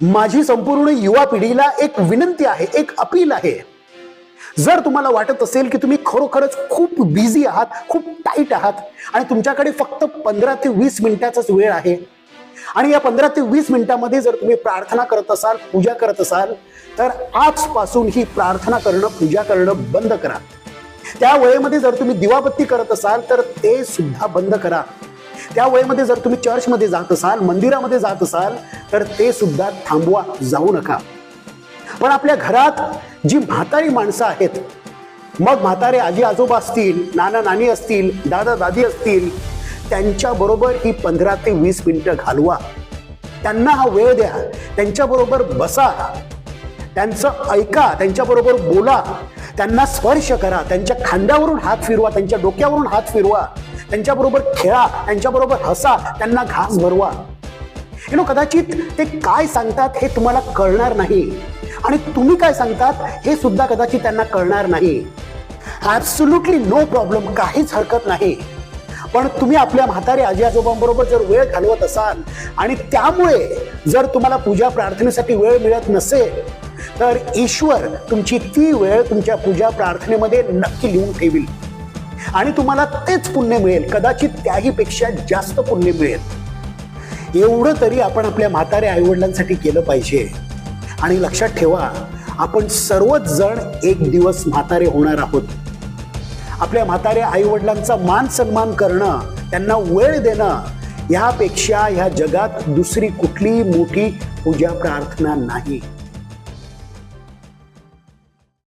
माझी संपूर्ण युवा पिढीला एक विनंती आहे एक अपील आहे. जर तुम्हाला वाटत असेल की तुम्ही खरोखरच खूप बिझी आहात खूप टाईट आहात आणि तुमच्याकडे फक्त पंधरा ते वीस मिनिटाचाच वेळ आहे आणि या पंधरा ते वीस मिनिटामध्ये जर तुम्ही प्रार्थना करत असाल पूजा करत असाल तर आजपासून ही प्रार्थना करणं पूजा करणं बंद करा. त्या वेळेमध्ये जर तुम्ही दिवाबत्ती करत असाल तर ते सुद्धा बंद करा. त्या वेळेमध्ये जर तुम्ही चर्चमध्ये जात असाल मंदिरामध्ये जात असाल तर ते सुद्धा थांबवा जाऊ नका. पण आपल्या घरात जी म्हातारी माणसं आहेत मग म्हातारे आजी आजोबा असतील नाना नानी असतील दादा दादी असतील त्यांच्याबरोबर ही पंधरा ते वीस मिनिटं घालवा. त्यांना हा वेळ द्या त्यांच्याबरोबर बसा त्यांचं ऐका त्यांच्याबरोबर बोला त्यांना स्पर्श करा त्यांच्या खांद्यावरून हात फिरवा त्यांच्या डोक्यावरून हात फिरवा. त्यांच्याबरोबर खेळा त्यांच्याबरोबर हसा त्यांना घास भरवा. यु नो कदाचित ते काय सांगतात हे तुम्हाला कळणार नाही. आणि तुम्ही काय सांगतात हे सुद्धा कदाचित त्यांना कळणार नाही. ॲब्सुल्युटली नो प्रॉब्लेम काहीच हरकत नाही. पण तुम्ही आपल्या म्हातारे आजी आजोबांबरोबर जर वेळ घालवत असाल आणि त्यामुळे जर तुम्हाला पूजा प्रार्थनेसाठी वेळ मिळत नसेल तर ईश्वर तुमची ती वेळ तुमच्या पूजा प्रार्थनेमध्ये नक्की लिहून ठेवील. आणि तुम्हाला तेच पुण्य मिळेल. कदाचित त्याही पेक्षा जास्त पुण्य मिळेल. एवढं तरी आपण आपल्या म्हाताऱ्या आईवडिलांसाठी केलं पाहिजे. आणि लक्षात ठेवा आपण सर्वच जण एक दिवस म्हातारे होणार आहोत. आपल्या म्हाताऱ्या आईवडिलांचा मान सन्मान करणं त्यांना वेळ देणं ह्यापेक्षा ह्या जगात दुसरी कुठलीही मोठी पूजा प्रार्थना नाही.